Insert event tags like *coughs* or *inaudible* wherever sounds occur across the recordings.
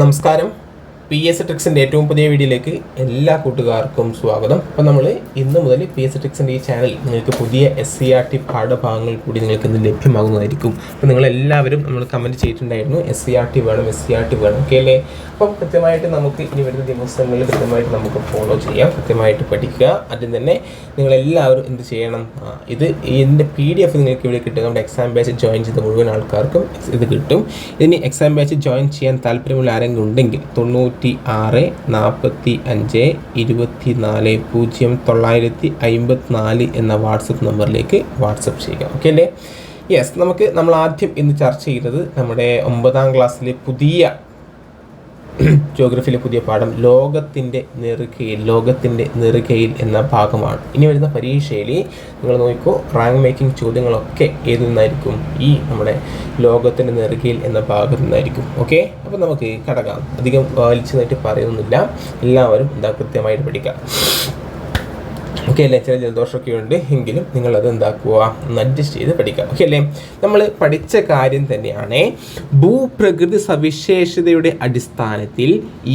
നമസ്കാരം. P S ട്രിക്സിന്റെ ഏറ്റവും പുതിയ വീഡിയോയിലേക്ക് എല്ലാ കൂട്ടുകാർക്കും സ്വാഗതം. അപ്പോൾ നമ്മൾ ഇന്ന് മുതൽ പി എസ് ട്രിക്സിന്റെ ഈ ചാനൽ നിങ്ങൾക്ക് പുതിയ എസ് സി ആർ ടി പാഠഭാഗങ്ങൾ കൂടി നിങ്ങൾക്ക് ഇന്ന് ലഭ്യമാകുന്നതായിരിക്കും. അപ്പോൾ നിങ്ങളെല്ലാവരും നമ്മൾ കമന്റ് ചെയ്തിട്ടുണ്ടായിരുന്നു എസ് സി ആർ ടി വേണം എസ് സി ആർ ടി വേണം ഓക്കെ അല്ലേ? അപ്പം കൃത്യമായിട്ട് നമുക്ക് ഇനി വരുന്ന ദിവസങ്ങളിൽ കൃത്യമായിട്ട് നമുക്ക് ഫോളോ ചെയ്യാം കൃത്യമായിട്ട് പഠിക്കുക. ആദ്യം തന്നെ നിങ്ങളെല്ലാവരും എന്ത് ചെയ്യണം? ഇത് ഇതിന്റെ പി ഡി എഫ് നിങ്ങൾക്ക് ഇവിടെ കിട്ടും. നമ്മുടെ എക്സാം ബാച്ച് ജോയിൻ ചെയ്ത മുഴുവൻ ആൾക്കാർക്കും ഇത് കിട്ടും. ഇനി എക്സാം ബാച്ച് ജോയിൻ ചെയ്യാൻ താല്പര്യമുള്ള ആരെങ്കിലും ഉണ്ടെങ്കിൽ തൊണ്ണൂറ്റി ആറ് നാൽപ്പത്തി അഞ്ച് ഇരുപത്തി നാല് പൂജ്യം തൊള്ളായിരത്തി അമ്പത്തി നാല് എന്ന വാട്സപ്പ് നമ്പറിലേക്ക് വാട്സപ്പ് ചെയ്യുക. ഓക്കെ അല്ലേ? യെസ് നമുക്ക് നമ്മൾ ആദ്യം ഇന്ന് ചർച്ച ചെയ്തത് നമ്മുടെ ഒമ്പതാം ക്ലാസ്സിലെ പുതിയ *clears throat* ജോഗ്രഫിയിലെ പുതിയ പാഠം ലോകത്തിന്റെ നെറുകയിൽ ലോകത്തിന്റെ നെറുകയിൽ എന്ന ഭാഗമാണ്. ഇനി വരുന്ന പരീക്ഷയിൽ നിങ്ങൾ നോക്കിക്കോ റാങ്ക് മേക്കിംഗ് ചോദ്യങ്ങളൊക്കെ ഏതിൽ നിന്നായിരിക്കും? ഈ നമ്മുടെ ലോകത്തിന്റെ നെറുകയിൽ എന്ന ഭാഗത്തു നിന്നായിരിക്കും. ഓക്കെ അപ്പോൾ നമുക്ക് കടക്കാം. അധികം വലിച്ചു നീട്ടി പറയുന്നില്ല എല്ലാവരും എന്താ കൃത്യമായിട്ട് പഠിക്കാം. ഓക്കെ അല്ലേ? ചില ജലദോഷമൊക്കെ ഉണ്ട് എങ്കിലും നിങ്ങളത് എന്താക്കുക? അഡ്ജസ്റ്റ് ചെയ്ത് പഠിക്കുക. ഓക്കെ അല്ലേ? നമ്മൾ പഠിച്ച കാര്യം തന്നെയാണ് ഭൂപ്രകൃതി സവിശേഷതയുടെ അടിസ്ഥാനത്തിൽ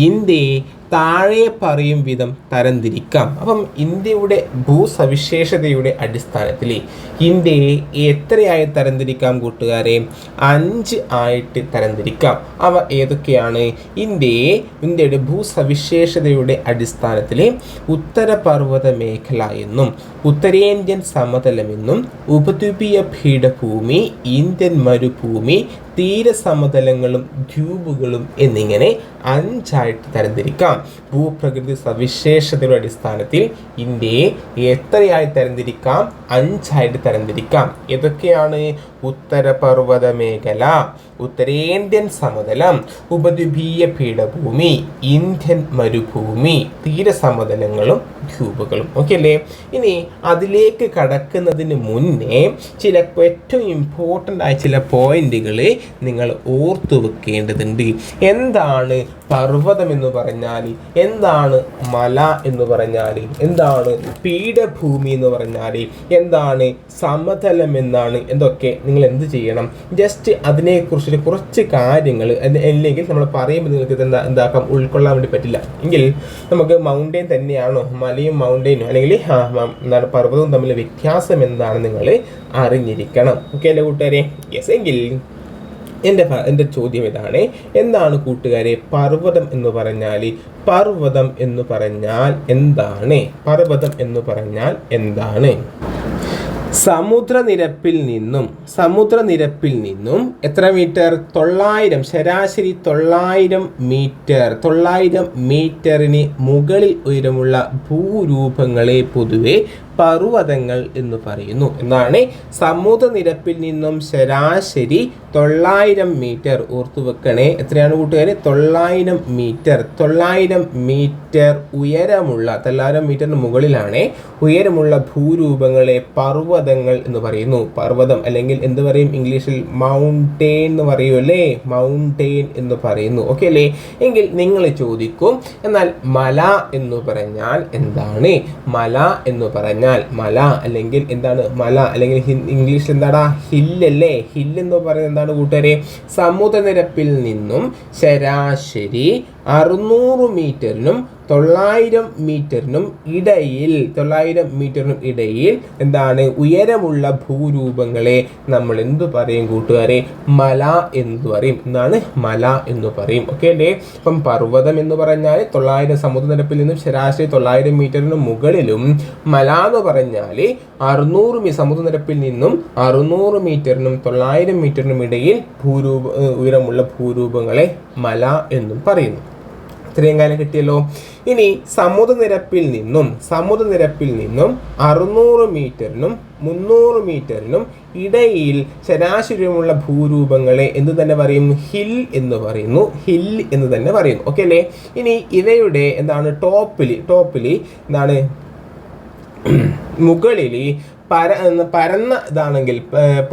ഇന്ത്യയെ താഴെ പറയും വിധം തരംതിരിക്കാം. അപ്പം ഇന്ത്യയുടെ ഭൂസവിശേഷതയുടെ അടിസ്ഥാനത്തിൽ ഇന്ത്യയെ എത്രയായി തരംതിരിക്കാം കൂട്ടുകാരെ? അഞ്ച് ആയിട്ട് തരംതിരിക്കാം. അവ ഏതൊക്കെയാണ്? ഇന്ത്യയെ ഇന്ത്യയുടെ ഭൂസവിശേഷതയുടെ അടിസ്ഥാനത്തിൽ ഉത്തരപർവത മേഖല എന്നും ഉത്തരേന്ത്യൻ സമതലമെന്നും ഉപദ്വീപീയ പീഠഭൂമി ഇന്ത്യൻ മരുഭൂമി തീരസമതലങ്ങളും ദ്വീപുകളും എന്നിങ്ങനെ അഞ്ചായിട്ട് തരംതിരിക്കാം. ഭൂപ്രകൃതി സവിശേഷതയുടെ അടിസ്ഥാനത്തിൽ ഇന്ത്യയെ എത്രയായി തരംതിരിക്കാം? അഞ്ചായിട്ട് തരംതിരിക്കാം. ഏതൊക്കെയാണ്? ഉത്തരപർവത മേഖല ഉത്തരേന്ത്യൻ സമതലം ഉപദ്വീപീയ പീഠഭൂമി ഇന്ത്യൻ മരുഭൂമി തീരസമതലങ്ങളും ദ്വീപുകളും. ഓക്കെ അല്ലേ? ഇനി അതിലേക്ക് കടക്കുന്നതിന് മുന്നേ ചില ഏറ്റവും ഇമ്പോർട്ടന്റ് ആയ ചില പോയിന്റുകൾ നിങ്ങൾ ഓർത്തു വെക്കേണ്ടതുണ്ട് എന്താണ് പർവതം എന്ന് പറഞ്ഞാൽ എന്താണ് മല എന്ന് പറഞ്ഞാൽ എന്താണ് പീഠഭൂമി എന്ന് പറഞ്ഞാൽ എന്താണ് സമതലം എന്നാണ് എന്തൊക്കെ നിങ്ങൾ എന്ത് ചെയ്യണം? ജസ്റ്റ് അതിനെക്കുറിച്ച് കുറച്ച് കാര്യങ്ങൾ അല്ലെങ്കിൽ നമ്മൾ പറയുമ്പോൾ നിങ്ങൾക്ക് ഇത് എന്താ എന്താക്കാം? ഉൾക്കൊള്ളാൻ വേണ്ടി പറ്റില്ല. എങ്കിൽ നമുക്ക് മൗണ്ടെയിൻ തന്നെയാണോ? മലയും മൗണ്ടെയിനും അല്ലെങ്കിൽ എന്താണ് പർവതവും തമ്മിൽ വ്യത്യാസം എന്താണ് നിങ്ങൾ അറിഞ്ഞിരിക്കണം. ഓക്കെ അല്ലേ കൂട്ടുകാരെ? യെസ് എങ്കിൽ എന്റെ എന്റെ ചോദ്യം ഇതാണ്. എന്താണ് കൂട്ടുകാരെ പർവതം എന്ന് പറഞ്ഞാൽ? പർവതം എന്ന് പറഞ്ഞാൽ എന്താണ്? പർവതം എന്ന് പറഞ്ഞാൽ എന്താണ്? സമുദ്രനിരപ്പിൽ നിന്നും സമുദ്രനിരപ്പിൽ നിന്നും എത്ര മീറ്റർ? തൊള്ളായിരം. ശരാശരി തൊള്ളായിരം മീറ്റർ. തൊള്ളായിരം മീറ്ററിന് മുകളിൽ ഉയരമുള്ള ഭൂരൂപങ്ങളെ പൊതുവെ പർവതങ്ങൾ എന്ന് പറയുന്നു. എന്നാണ് സമുദ്രനിരപ്പിൽ നിന്നും ശരാശരി തൊള്ളായിരം മീറ്റർ. ഓർത്തു വെക്കണേ. എത്രയാണ് കൂട്ടുകാരെ? തൊള്ളായിരം മീറ്റർ. തൊള്ളായിരം മീറ്റർ ഉയരമുള്ള തൊള്ളായിരം മീറ്ററിന് മുകളിലാണ് ഉയരമുള്ള ഭൂരൂപങ്ങളെ പർവതങ്ങൾ എന്ന് പറയുന്നു. പർവതം അല്ലെങ്കിൽ എന്ത് പറയും? ഇംഗ്ലീഷിൽ മൗണ്ടെയിൻ എന്ന് പറയൂ അല്ലേ? മൗണ്ടെയിൻ എന്ന് പറയുന്നു. ഓക്കെ അല്ലേ? എങ്കിൽ നിങ്ങൾ ചോദിക്കും എന്നാൽ മല എന്ന് പറഞ്ഞാൽ എന്താണ്? മല എന്ന് പറഞ്ഞാൽ മല അല്ലെങ്കിൽ എന്താണ്? മല അല്ലെങ്കിൽ ഇംഗ്ലീഷിൽ എന്താടാ? ഹില്ലല്ലേ ഹില്ല് എന്ന് പറയുന്നത് എന്താണ് കൂട്ടുകാരെ? സമുദ്രനിരപ്പിൽ നിന്നും ശരാശരി അറുന്നൂറ് മീറ്ററിനും തൊള്ളായിരം മീറ്ററിനും ഇടയിൽ തൊള്ളായിരം മീറ്ററിനും ഇടയിൽ എന്താണ് ഉയരമുള്ള ഭൂരൂപങ്ങളെ നമ്മൾ എന്തു പറയും കൂട്ടുകാരെ? മല എന്ന് പറയും. എന്താണ്? മല എന്ന് പറയും. ഓക്കെ അല്ലേ? അപ്പം പർവതം എന്ന് പറഞ്ഞാൽ തൊള്ളായിരം സമുദ്രനിരപ്പിൽ നിന്നും ശരാശരി തൊള്ളായിരം മീറ്ററിന് മുകളിലും മല എന്ന് പറഞ്ഞാൽ അറുന്നൂറ് മീ സമുദ്രനിരപ്പിൽ നിന്നും അറുന്നൂറ് മീറ്ററിനും തൊള്ളായിരം മീറ്ററിനും ഇടയിൽ ഭൂരൂപ ഉയരമുള്ള ഭൂരൂപങ്ങളെ മല എന്നും പറയുന്നു. ഇത്രയും കാലം കിട്ടിയല്ലോ. ഇനി സമുദ്രനിരപ്പിൽ നിന്നും സമുദ്രനിരപ്പിൽ നിന്നും അറുന്നൂറ് മീറ്ററിനും മുന്നൂറ് മീറ്ററിനും ഇടയിൽ ശരാശരിയുമുള്ള ഭൂരൂപങ്ങളെ എന്ത് തന്നെ പറയും? ഹിൽ എന്ന് പറയുന്നു. ഹിൽ എന്ന് തന്നെ പറയുന്നു. ഓക്കെ അല്ലേ? ഇനി ഇവയുടെ എന്താണ് ടോപ്പിലി ടോപ്പിലി എന്താണ്? മുകളിൽ പര പരന്ന ഇതാണെങ്കിൽ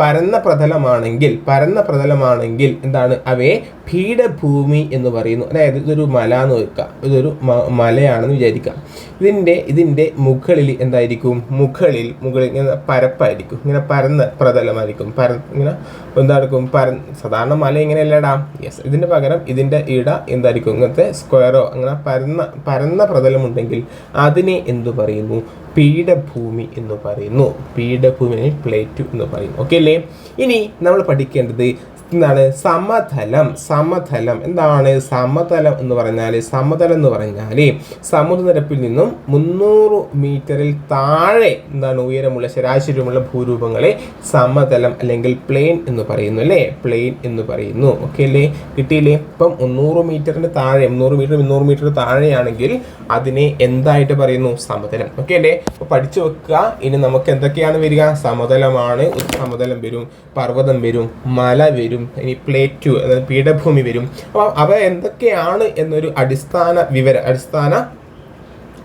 പരന്ന പ്രതലമാണെങ്കിൽ പരന്ന പ്രതലമാണെങ്കിൽ എന്താണ് അവയെ പീഠഭൂമി എന്ന് പറയുന്നു. അതായത് ഇതൊരു മല എന്ന് വെക്കാം. ഇതൊരു മലയാണെന്ന് വിചാരിക്കാം. ഇതിന്റെ ഇതിന്റെ മുകളിൽ എന്തായിരിക്കും? മുകളിൽ മുകളിൽ ഇങ്ങനെ പരപ്പായിരിക്കും. ഇങ്ങനെ പരന്ന പ്രതലമായിരിക്കും. പര ഇങ്ങനെ എന്തായിരിക്കും പര സാധാരണ മല ഇങ്ങനെയല്ല ഇടാം യെസ് ഇതിന് പകരം ഇതിന്റെ ഇട എന്തായിരിക്കും? ഇങ്ങനത്തെ സ്ക്വയറോ അങ്ങനെ പരന്ന പരന്ന പ്രതലമുണ്ടെങ്കിൽ അതിനെ എന്തു പറയുന്നു? പീഠഭൂമി എന്ന് പറയുന്നു. പീഠഭൂമി പ്ലേറ്റു എന്ന് പറയുന്നു. ഓക്കെ അല്ലേ? ഇനി നമ്മൾ പഠിക്കേണ്ടത് എന്താണ്? സമതലം. സമതലം. എന്താണ്? സമതലം എന്ന് പറഞ്ഞാൽ സമതലം എന്ന് പറഞ്ഞാൽ സമുദ്രനിരപ്പിൽ നിന്നും മുന്നൂറ് മീറ്ററിൽ താഴെ എന്താണ് ഉയരമുള്ള ശരാശരിയുമുള്ള ഭൂരൂപങ്ങളെ സമതലം അല്ലെങ്കിൽ പ്ലെയിൻ എന്ന് പറയുന്നു അല്ലേ? പ്ലെയിൻ എന്ന് പറയുന്നു. ഓക്കെ അല്ലേ? കിട്ടിയില്ലേ? ഇപ്പം മുന്നൂറ് മീറ്ററിന് താഴെ മുന്നൂറ് മീറ്റർ മുന്നൂറ് മീറ്റർ താഴെയാണെങ്കിൽ അതിനെ എന്തായിട്ട് പറയുന്നു? സമതലം. ഓക്കെ അല്ലേ? അപ്പോൾ പഠിച്ചു വെക്കുക. ഇനി നമുക്ക് എന്തൊക്കെയാണ് വരിക? സമതലമാണ്. സമതലം വരും. പർവതം വരും. മല വരും. ഇനി പ്ലേറ്റു അതായത് പീഠഭൂമി വരും. അപ്പോൾ അവ എന്തൊക്കെയാണ് എന്നൊരു അടിസ്ഥാന വിവര അടിസ്ഥാന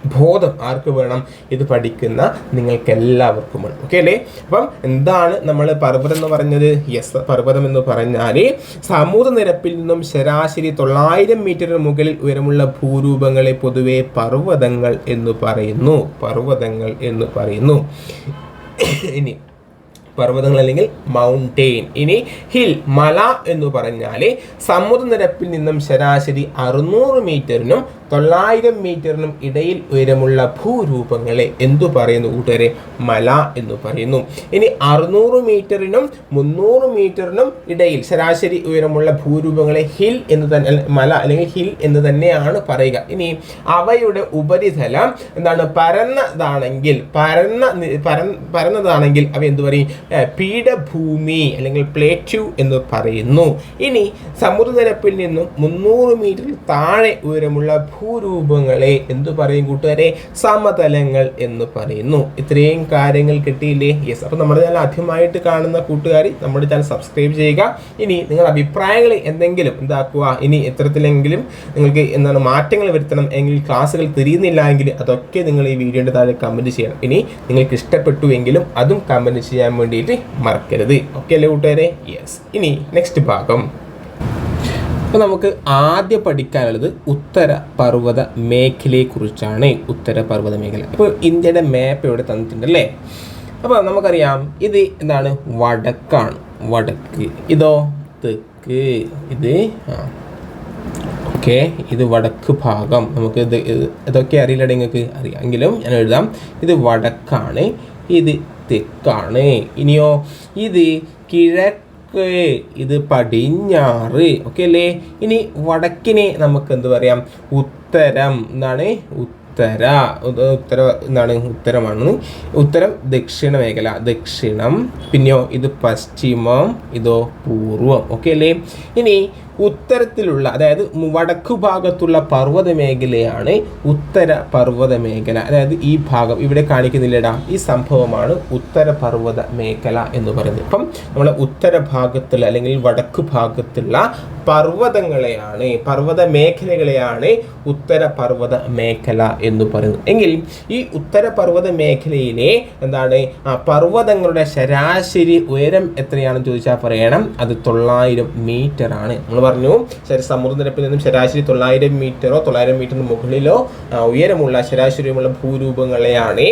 ബോധം ആർക്ക് വേണം? ഇത് പഠിക്കുന്ന നിങ്ങൾക്ക് എല്ലാവർക്കും വേണം. ഓക്കെ അല്ലേ? അപ്പം എന്താണ് നമ്മൾ പർവതം എന്ന് പറഞ്ഞത്? യെസ് പർവതം എന്ന് പറഞ്ഞാൽ സമുദ്രനിരപ്പിൽ നിന്നും ശരാശരി തൊള്ളായിരം മീറ്ററിന് മുകളിൽ ഉയരമുള്ള ഭൂരൂപങ്ങളെ പൊതുവെ പർവതങ്ങൾ എന്ന് പറയുന്നു. പർവതങ്ങൾ എന്ന് പറയുന്നു. *coughs* ഇനി പർവതങ്ങൾ അല്ലെങ്കിൽ മൗണ്ടെയിൻ ഇനി ഹിൽ മല എന്ന് പറഞ്ഞാൽ സമുദ്രനിരപ്പിൽ നിന്നും ശരാശരി അറുന്നൂറ് മീറ്ററിനും തൊള്ളായിരം മീറ്ററിനും ഇടയിൽ ഉയരമുള്ള ഭൂരൂപങ്ങളെ എന്തു പറയുന്നു കൂട്ടുകാരെ? മല എന്ന് പറയുന്നു. ഇനി അറുന്നൂറ് മീറ്ററിനും മുന്നൂറ് മീറ്ററിനും ഇടയിൽ ശരാശരി ഉയരമുള്ള ഭൂരൂപങ്ങളെ ഹിൽ എന്ന് തന്നെ മല അല്ലെങ്കിൽ ഹിൽ എന്ന് തന്നെയാണ് പറയുക. ഇനി അവയുടെ ഉപരിതലം എന്താണ്? പരന്നതാണെങ്കിൽ പരന്ന പരന്നതാണെങ്കിൽ അവ എന്തു പറയും? പീഠഭൂമി അല്ലെങ്കിൽ പ്ലേറ്റ്യൂ എന്ന് പറയുന്നു. ഇനി സമുദ്രനിരപ്പിൽ നിന്നും മുന്നൂറ് മീറ്ററിൽ താഴെ ഉയരമുള്ള ഭൂരൂപങ്ങളെ എന്തു പറയും കൂട്ടുകാരെ? സമതലങ്ങൾ എന്ന് പറയുന്നു. ഇത്രയും കാര്യങ്ങൾ കിട്ടിയില്ലേ? യെസ് അപ്പോൾ നമ്മുടെ ചാനൽ ആദ്യമായിട്ട് കാണുന്ന കൂട്ടുകാർ നമ്മുടെ ചാനൽ സബ്സ്ക്രൈബ് ചെയ്യുക. ഇനി നിങ്ങളുടെ അഭിപ്രായങ്ങൾ എന്തെങ്കിലും എന്താക്കുക? ഇനി എത്തരത്തിലെങ്കിലും നിങ്ങൾക്ക് എന്താണ് മാറ്റങ്ങൾ വരുത്തണം എങ്കിൽ ക്ലാസ്സുകൾ തിരിയുന്നില്ല എങ്കിൽ അതൊക്കെ നിങ്ങൾ ഈ വീഡിയോയുടെ താഴെ കമന്റ് ചെയ്യണം. ഇനി നിങ്ങൾക്ക് ഇഷ്ടപ്പെട്ടു എങ്കിലും അതും കമന്റ് ചെയ്യാൻ വേണ്ടിയിട്ട് മറക്കരുത്. ഓക്കെ അല്ലേ കൂട്ടുകാരെ? യെസ് ഇനി നെക്സ്റ്റ് ഭാഗം. അപ്പോൾ നമുക്ക് ആദ്യം പഠിക്കാനുള്ളത് ഉത്തര പർവത മേഖലയെക്കുറിച്ചാണ് ഉത്തര പർവത മേഖല. അപ്പോൾ ഇന്ത്യയുടെ മാപ്പ് ഇവിടെ തന്നിട്ടുണ്ട് അല്ലേ അപ്പോൾ നമുക്കറിയാം ഇത് എന്താണ്? വടക്കാണ്. വടക്ക്. ഇതോ? തെക്ക്. ഇത്? ആ. ഓക്കെ. ഇത് വടക്ക് ഭാഗം. നമുക്ക് ഇത് ഇത് ഇതൊക്കെ അറിയില്ല നിങ്ങൾക്ക്? അറിയാം. എങ്കിലും ഞാൻ എഴുതാം. ഇത് വടക്കാണ്. ഇത് തെക്കാണ്. ഇനിയോ ഇത് കിഴക്ക് ഇത് പടിഞ്ഞാറ്. ഓക്കെ അല്ലേ? ഇനി വടക്കിനെ നമുക്ക് എന്ത് പറയാം? ഉത്തരം എന്നാണ് ഉത്തര. ഉത്തര എന്താണ് ഉത്തരമാണ്. ഉത്തരം ദക്ഷിണ മേഖല. ദക്ഷിണം. പിന്നെയോ ഇത് പശ്ചിമം ഇതോ പൂർവം. ഓക്കെ അല്ലേ? ഇനി ഉത്തരത്തിലുള്ള അതായത് വടക്കു ഭാഗത്തുള്ള പർവത മേഖലയാണ് ഉത്തര പർവത മേഖല അതായത് ഈ ഭാഗം ഇവിടെ കാണിക്കുന്നില്ലടാ ഈ സംഭവമാണ് ഉത്തര പർവത മേഖല എന്ന് പറയുന്നത്. ഇപ്പം നമ്മൾ ഉത്തര ഭാഗത്തുള്ള അല്ലെങ്കിൽ വടക്കു ഭാഗത്തുള്ള പർവതങ്ങളെയാണ് പർവത മേഖലകളെയാണ് ഉത്തര പർവത മേഖല എന്ന് പറയുന്നത്. എങ്കിൽ ഈ ഉത്തര പർവത മേഖലയിലെ എന്താണ് പർവതങ്ങളുടെ ശരാശരി ഉയരം എത്രയാണെന്ന് ചോദിച്ചാൽ പറയണം അത് തൊള്ളായിരം മീറ്റർ ആണ് നമ്മൾ പറഞ്ഞു. ശരി സമുദ്രനിരപ്പിൽ നിന്നും ശരാശരി തൊള്ളായിരം മീറ്ററോ തൊള്ളായിരം മീറ്ററിന് മുകളിലോ ഉയരമുള്ള ശരാശരിയുമുള്ള ഭൂരൂപങ്ങളെയാണ്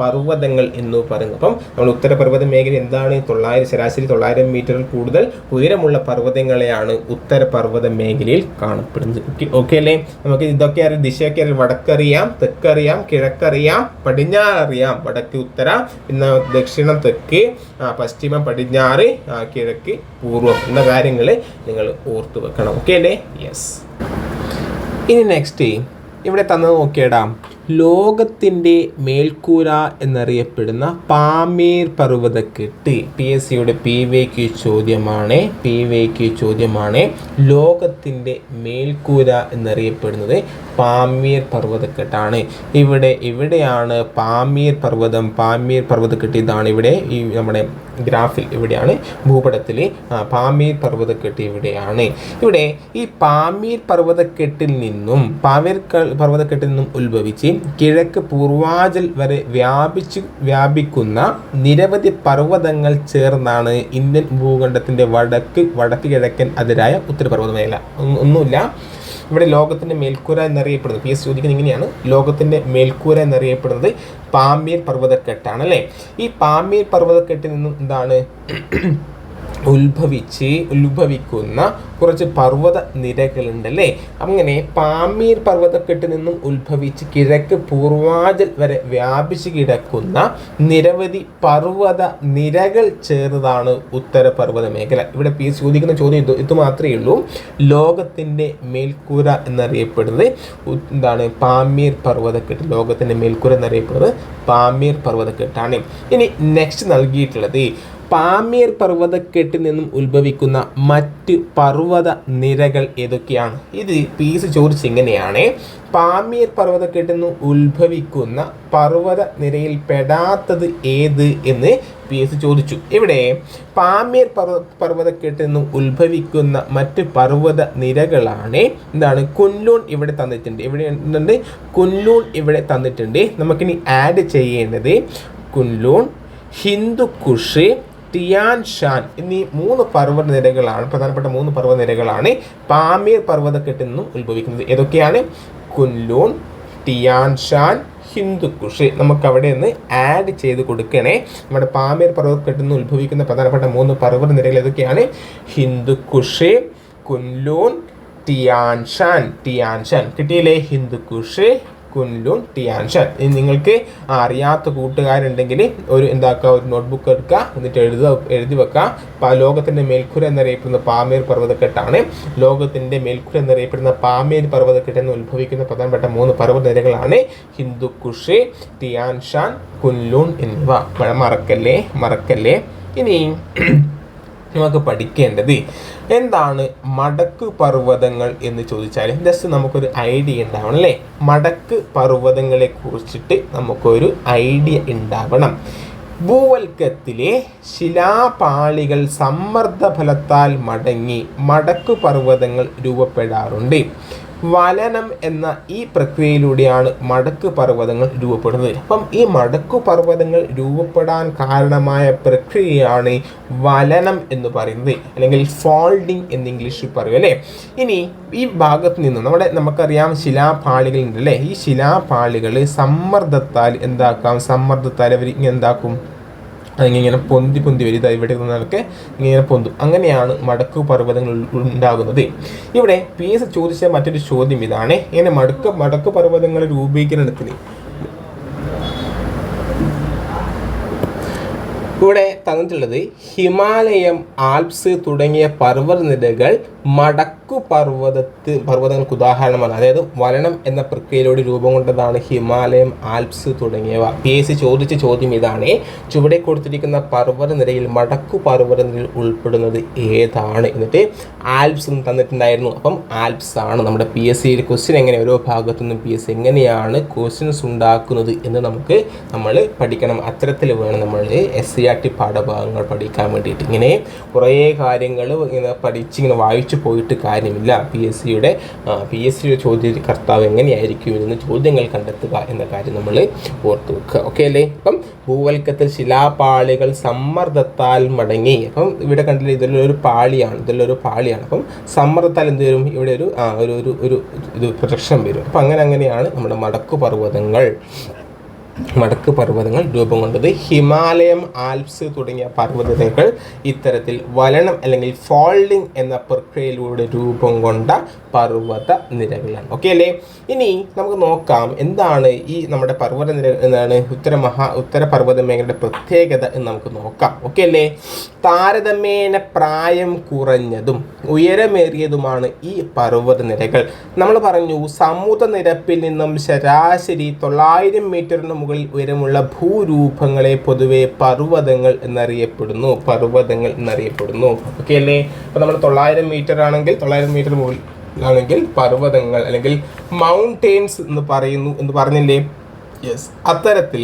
പർവതങ്ങൾ എന്ന് പറയുന്നത്. അപ്പം നമ്മൾ ഉത്തരപർവത മേഖല എന്താണ്? തൊള്ളായിരം ശരാശരി തൊള്ളായിരം മീറ്ററിൽ കൂടുതൽ ഉയരമുള്ള പർവതങ്ങളെയാണ് ഉത്തരപർവത മേഖലയിൽ കാണപ്പെടുന്നത്. ഓക്കെ അല്ലേ? നമുക്ക് ഇതൊക്കെ അറിയാം. ദിശയൊക്കെ അറിയാം. വടക്കറിയാം തെക്കറിയാം കിഴക്കറിയാം പടിഞ്ഞാററിയാം. വടക്ക് ഉത്തര പിന്നെ ദക്ഷിണം തെക്ക് പശ്ചിമ പടിഞ്ഞാറ് കിഴക്ക് പൂർവം എന്ന കാര്യങ്ങൾ നിങ്ങൾ ഓർത്തു വെക്കണം. ഓക്കെ അല്ലേ? യെസ് ഇനി നെക്സ്റ്റ് ഇവിടെ തന്നത് നോക്കിയടാം. ലോകത്തിന്റെ മേൽക്കൂര എന്നറിയപ്പെടുന്ന പാമീർ പർവതക്കെട്ട് പി എസ് സിയുടെ പി വേക്ക് ചോദ്യമാണ് പി വേക്ക് ചോദ്യമാണ്. ലോകത്തിന്റെ മേൽക്കൂര എന്നറിയപ്പെടുന്നത് പാമീർ പർവതക്കെട്ടാണ്. ഇവിടെ ഇവിടെയാണ് പാമീർ പർവതം? പാമീർ പർവതക്കെട്ട് ഇതാണ് ഇവിടെ. ഈ നമ്മുടെ ഗ്രാഫിൽ ഇവിടെയാണ് ഭൂപടത്തിൽ. പാമീർ പർവതക്കെട്ട് ഇവിടെയാണ്. ഇവിടെ ഈ പാമീർ പർവതക്കെട്ടിൽ നിന്നും പാമീർ പർവതക്കെട്ടിൽ നിന്നും ഉത്ഭവിച്ച് കിഴക്ക് പൂർവാചൽ വരെ വ്യാപിച്ചു വ്യാപിക്കുന്ന നിരവധി പർവതങ്ങൾ ചേർന്നാണ് ഇന്ത്യൻ ഭൂഖണ്ഡത്തിന്റെ വടക്ക് വടക്ക് കിഴക്കൻ അതിരായ ഉത്തരപർവത മേഖല ഒന്നുമില്ല. ഇവിടെ ലോകത്തിന്റെ മേൽക്കൂര എന്നറിയപ്പെടുന്നത്. പി എസ് ചോദിക്കുന്നത് ഇങ്ങനെയാണ്. ലോകത്തിന്റെ മേൽക്കൂര എന്നറിയപ്പെടുന്നത് പാമീർ പർവതക്കെട്ടാണ് അല്ലേ? ഈ പാമീർ പർവതക്കെട്ടിൽ നിന്നും എന്താണ് ഉത്ഭവിച്ച് ഉത്ഭവിക്കുന്ന കുറച്ച് പർവത നിരകളുണ്ടല്ലേ? അങ്ങനെ പാമീർ പർവതക്കെട്ടിൽ നിന്നും ഉത്ഭവിച്ച് കിഴക്ക് പൂർവാചൽ വരെ വ്യാപിച്ചു കിടക്കുന്ന നിരവധി പർവത നിരകൾ ചേർന്നതാണ് ഉത്തര പർവത മേഖല. ഇവിടെ പി ചോദിക്കുന്ന ചോദ്യം ഇത് ഇത് മാത്രമേ ഉള്ളൂ. ലോകത്തിന്റെ മേൽക്കൂര എന്നറിയപ്പെടുന്നത് എന്താണ്? പാമീർ പർവതക്കെട്ട്. ലോകത്തിന്റെ മേൽക്കൂര എന്നറിയപ്പെടുന്നത് പാമീർ പർവതക്കെട്ടാണ്. ഇനി നെക്സ്റ്റ് നൽകിയിട്ടുള്ളത് പാമീർ പർവതക്കെട്ടിൽ നിന്നും ഉത്ഭവിക്കുന്ന മറ്റ് പർവത നിരകൾ ഏതൊക്കെയാണ്? ഇത് പീസ് ചോദിച്ച് ഇങ്ങനെയാണ്. പാമീർ പർവതക്കെട്ടിൽ നിന്നും ഉത്ഭവിക്കുന്ന പർവത നിരയിൽ പെടാത്തത് ഏത് എന്ന് പി എസ് ചോദിച്ചു. ഇവിടെ പാമീർ പർവ പർവതക്കെട്ടിൽ നിന്നും ഉത്ഭവിക്കുന്ന മറ്റ് പർവത നിരകളാണ്. എന്താണ് കുൻലൂൺ ഇവിടെ തന്നിട്ടുണ്ട്. ഇവിടെ ഉണ്ട് കുൻലൂൺ ഇവിടെ തന്നിട്ടുണ്ട്. നമുക്കിനി ആഡ് ചെയ്യേണ്ടത് കുൻലൂൺ ഹിന്ദുക്കുഷ് ടിയാൻ ഷാൻ എന്നീ മൂന്ന് പർവത നിരകളാണ് പ്രധാനപ്പെട്ട മൂന്ന് പർവത നിരകളാണ് പാമീർ പർവതക്കെട്ടിൽ നിന്നും ഉത്ഭവിക്കുന്നത്. ഏതൊക്കെയാണ്? കുൻലൂൺ ടിയാൻ ഷാൻ ഹിന്ദുക്കുഷ്. നമുക്ക് അവിടെ നിന്ന് ആഡ് ചെയ്ത് കൊടുക്കണേ. നമ്മുടെ പാമീർ പർവതക്കെട്ടിൽ നിന്ന് ഉത്ഭവിക്കുന്ന പ്രധാനപ്പെട്ട മൂന്ന് പർവത നിരകൾ ഏതൊക്കെയാണ്? ഹിന്ദുക്കുഷ് കുൻലൂൺ ടിയാൻഷാൻ. ടിയാൻഷാൻ കിട്ടിയില്ലേ? ഹിന്ദുക്കുഷ് കുൻലൂൺ ടിയാൻഷൻ ഇനി നിങ്ങൾക്ക് അറിയാത്ത കൂട്ടുകാരുണ്ടെങ്കിൽ ഒരു എന്താക്കുക ഒരു നോട്ട്ബുക്ക് എടുക്കുക എന്നിട്ട് എഴുതുക എഴുതി വെക്കുക. ലോകത്തിന്റെ മേൽക്കൂര എന്നറിയപ്പെടുന്ന പാമേർ പർവതക്കെട്ടാണ്. ലോകത്തിന്റെ മേൽക്കൂര എന്നറിയപ്പെടുന്ന പാമേർ പർവതക്കെട്ട് എന്ന് ഉത്ഭവിക്കുന്ന പ്രധാനപ്പെട്ട മൂന്ന് പർവത നിരകളാണ് ഹിന്ദുക്കുഷ് ടിയാൻഷാൻ കുൻലൂൺ എന്നിവ. മറക്കല്ലേ? മറക്കല്ലേ? ഇനി *clears throat* നമുക്ക് പഠിക്കേണ്ടത് എന്താണ് മടക്ക് പർവതങ്ങൾ എന്ന് ചോദിച്ചാൽ ജസ്റ്റ് നമുക്കൊരു ഐഡിയ ഉണ്ടാവണം അല്ലേ? മടക്ക് പർവതങ്ങളെ കുറിച്ചിട്ട് നമുക്കൊരു ഐഡിയ ഉണ്ടാവണം. ഭൂവൽക്കത്തിലെ ശിലാപാളികൾ സമ്മർദ്ദ ഫലത്താൽ മടങ്ങി മടക്ക് പർവതങ്ങൾ രൂപപ്പെടാറുണ്ട്. വലനം എന്ന ഈ പ്രക്രിയയിലൂടെയാണ് മടക്ക് പർവതങ്ങൾ രൂപപ്പെടുന്നത്. അപ്പം ഈ മടക്കു പർവതങ്ങൾ രൂപപ്പെടാൻ കാരണമായ പ്രക്രിയയാണ് വലനം എന്ന് പറയുന്നത് അല്ലെങ്കിൽ ഫോൾഡിങ് എന്ന് ഇംഗ്ലീഷിൽ പറയും അല്ലേ? ഇനി ഈ ഭാഗത്ത് നിന്നും നമ്മുടെ നമുക്കറിയാം ശിലാപാളികൾ ഉണ്ട് അല്ലേ ഈ ശിലാപാളികൾ സമ്മർദ്ദത്താൽ എന്താക്കാം? സമ്മർദ്ദത്താൽ അവർ എന്താക്കും? അതിങ്ങനെ പൊന്തി പൊന്തി വരും. ഇതാ ഇവിടെ നിന്നൊക്കെ ഇങ്ങനെ പൊന്തും. അങ്ങനെയാണ് മടക്കു പർവതങ്ങൾ ഉണ്ടാകുന്നത്. ഇവിടെ പി എസ് ചോദിച്ച മറ്റൊരു ചോദ്യം ഇതാണ്. ഇങ്ങനെ മടക്ക മടക്കു പർവതങ്ങൾ രൂപീകരണത്തിന് ഇവിടെ തന്നിട്ടുള്ളത് ഹിമാലയം ആൽപ്സ് തുടങ്ങിയ പർവതനിരകൾ മടക്കു പർവതത്ത് പർവതങ്ങൾക്ക് ഉദാഹരണമാണ്. അതായത് വലനം എന്ന പ്രക്രിയയിലൂടെ രൂപം കൊണ്ടതാണ് ഹിമാലയം ആൽപ്സ് തുടങ്ങിയവ. പി എസ് സി ചോദിച്ച ചോദ്യം ഇതാണ് ചുവടെ കൊടുത്തിരിക്കുന്ന പർവതനിരയിൽ മടക്കു പർവതനിരയിൽ ഉൾപ്പെടുന്നത് ഏതാണ്? എന്നിട്ട് ആൽപ്സ് എന്ന് തന്നിട്ടുണ്ടായിരുന്നു. അപ്പം ആൽപ്സ് ആണ് നമ്മുടെ പി എസ് സിയിൽ ക്വസ്റ്റ്യൻ എങ്ങനെ ഓരോ ഭാഗത്തു നിന്നും പി എസ് എങ്ങനെയാണ് ക്വസ്റ്റ്യൻസ് ഉണ്ടാക്കുന്നത് എന്ന് നമുക്ക് നമ്മൾ പഠിക്കണം. അത്തരത്തിൽ വേണം നമ്മൾ എസ് സി ആർ ടി പാഠഭാഗങ്ങൾ പഠിക്കാൻ വേണ്ടിയിട്ട്. ഇങ്ങനെ കുറേ കാര്യങ്ങൾ ഇങ്ങനെ പഠിച്ച് ഇങ്ങനെ വായിച്ചു പോയിട്ട് കാര്യമില്ല. പി എസ് സിയുടെ പി എസ് സിയുടെ ചോദ്യ കർത്താവ് എങ്ങനെയായിരിക്കും എന്ന് ചോദ്യങ്ങൾ കണ്ടെത്തുക എന്ന കാര്യം നമ്മൾ ഓർത്ത് വെക്കുക. ഓക്കെ അല്ലേ? അപ്പം ഭൂവൽക്കത്തിൽ ശിലാപാളികൾ സമ്മർദ്ദത്താൽ മടങ്ങി. അപ്പം ഇവിടെ കണ്ടില്ല ഇതിലൊരു പാളിയാണ്. ഇതിലൊരു പാളിയാണ്. അപ്പം സമ്മർദ്ദത്താൽ എന്ത് വരും? ഇവിടെ ഒരു ഒരു ഒരു ഒരു ഇത് പ്രൊജക്ഷൻ വരും. അപ്പം അങ്ങനെ അങ്ങനെയാണ് നമ്മുടെ മടക്കു പർവതങ്ങൾ മടക്ക് പർവതങ്ങൾ രൂപം കൊണ്ടത് ഹിമാലയം ആൽപ്സ് തുടങ്ങിയ പർവതങ്ങൾ ഇത്തരത്തിൽ വലനം അല്ലെങ്കിൽ ഫോൾഡിങ് എന്ന പ്രക്രിയയിലൂടെ രൂപം കൊണ്ട പർവത നിരകളാണ്. ഓക്കെ അല്ലേ? ഇനി നമുക്ക് നോക്കാം എന്താണ് ഈ നമ്മുടെ പർവത നിര എന്താണ് ഉത്തര മഹാ ഉത്തര പർവത മേഖലയുടെ പ്രത്യേകത എന്ന് നമുക്ക് നോക്കാം. ഓക്കെ അല്ലേ? താരതമ്യേന പ്രായം കുറഞ്ഞതും ഉയരമേറിയതുമാണ് ഈ പർവത നിരകൾ. നമ്മൾ പറഞ്ഞു സമുദ്രനിരപ്പിൽ നിന്നും ശരാശരി തൊള്ളായിരം മീറ്ററിന് മുകളിൽ ഉയരമുള്ള ഭൂരൂപങ്ങളെ പൊതുവെ പർവതങ്ങൾ എന്നറിയപ്പെടുന്നു. പർവതങ്ങൾ എന്നറിയപ്പെടുന്നു. ഓക്കെ അല്ലേ? അപ്പോൾ നമ്മൾ തൊള്ളായിരം മീറ്റർ ആണെങ്കിൽ തൊള്ളായിരം മീറ്റർ മുകളിൽ ആണെങ്കിൽ പർവതങ്ങൾ അല്ലെങ്കിൽ മൗണ്ടെയ്ൻസ് എന്ന് പറയുന്നു എന്ന് പറഞ്ഞില്ലേ? യെസ് അത്തരത്തിൽ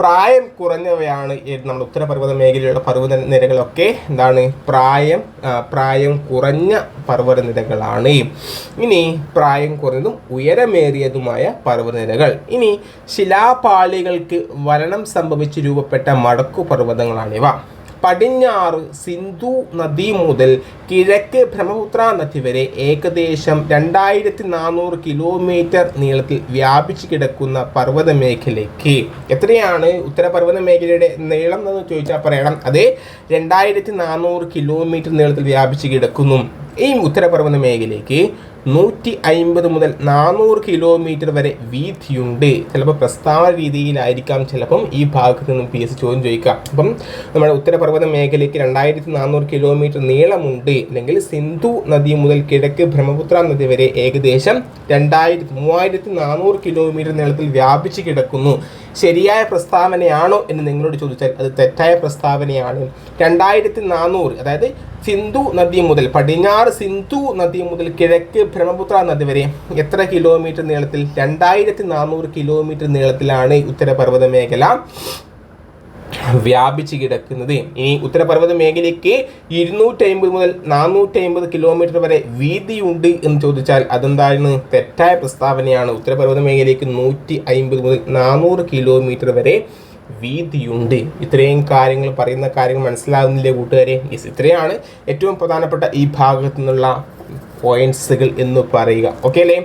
പ്രായം കുറഞ്ഞവയാണ് നമ്മുടെ ഉത്തരപർവത മേഖലയിലുള്ള പർവത നിരകളൊക്കെ എന്താണ്? പ്രായം പ്രായം കുറഞ്ഞ പർവത നിരകളാണ് ഇനി പ്രായം കുറഞ്ഞതും ഉയരമേറിയതുമായ പർവത നിരകൾ ഇനി ശിലാപാളികൾക്ക് വരണം സംഭവിച്ച് രൂപപ്പെട്ട മടക്കു പർവതങ്ങളാണിവ. പടിഞ്ഞാറ് സിന്ധു നദി മുതൽ കിഴക്ക് ബ്രഹ്മപുത്ര നദി വരെ ഏകദേശം രണ്ടായിരത്തി നാനൂറ് കിലോമീറ്റർ നീളത്തിൽ വ്യാപിച്ചു കിടക്കുന്ന പർവത മേഖലയ്ക്ക് എത്രയാണ് ഉത്തരപർവത മേഖലയുടെ നീളം എന്ന് ചോദിച്ചാൽ പറയണം. അത് രണ്ടായിരത്തി നാനൂറ് കിലോമീറ്റർ നീളത്തിൽ വ്യാപിച്ചു കിടക്കുന്നു. ഈ ഉത്തരപർവത മേഖലയ്ക്ക് നൂറ്റി അയിമ്പത് മുതൽ നാനൂറ് കിലോമീറ്റർ വരെ വീതിയുണ്ട്. ചിലപ്പോൾ പ്രസ്താവന രീതിയിലായിരിക്കാം ചിലപ്പം ഈ ഭാഗത്ത് നിന്നും പി എസ് ചോദ്യം ചോദിക്കാം അപ്പം നമ്മുടെ ഉത്തരപർവത മേഖലയ്ക്ക് രണ്ടായിരത്തി നാനൂറ് കിലോമീറ്റർ നീളമുണ്ട്. അല്ലെങ്കിൽ സിന്ധു നദി മുതൽ കിഴക്ക് ബ്രഹ്മപുത്ര നദി വരെ ഏകദേശം രണ്ടായിരത്തി മൂവായിരത്തി നാനൂറ് കിലോമീറ്റർ നീളത്തിൽ വ്യാപിച്ചു കിടക്കുന്നു. ശരിയായ പ്രസ്താവനയാണോ എന്ന് നിങ്ങളോട് ചോദിച്ചാൽ അത് തെറ്റായ പ്രസ്താവനയാണ്. രണ്ടായിരത്തി നാനൂറ് അതായത് സിന്ധു നദി മുതൽ പടിഞ്ഞാറ് സിന്ധു നദി മുതൽ കിഴക്ക് ബ്രഹ്മപുത്ര നദി വരെ എത്ര കിലോമീറ്റർ നീളത്തിൽ? രണ്ടായിരത്തി നാനൂറ് കിലോമീറ്റർ നീളത്തിലാണ് ഉത്തരപർവത മേഖല വ്യാപിച്ച് കിടക്കുന്നത്. ഇനി ഉത്തരപർവത മേഖലയ്ക്ക് ഇരുന്നൂറ്റി അമ്പത് മുതൽ നാനൂറ്റി അമ്പത് കിലോമീറ്റർ വരെ വീതിയുണ്ട് എന്ന് ചോദിച്ചാൽ അതെന്താണ്? തെറ്റായ പ്രസ്താവനയാണ്. ഉത്തരപർവത മേഖലയ്ക്ക് നൂറ്റി അമ്പത് മുതൽ നാനൂറ് കിലോമീറ്റർ വരെ വീതിയുണ്ട്. ഇത്രയും കാര്യങ്ങൾ പറയുന്ന കാര്യങ്ങൾ മനസ്സിലാകുന്നില്ലേ കൂട്ടുകാരെ? യെസ് ഇത്രയാണ് ഏറ്റവും പ്രധാനപ്പെട്ട ഈ ഭാഗത്തു നിന്നുള്ള പോയിന്റ്സുകൾ എന്ന് പറയുക. ഓക്കെ അല്ലേ?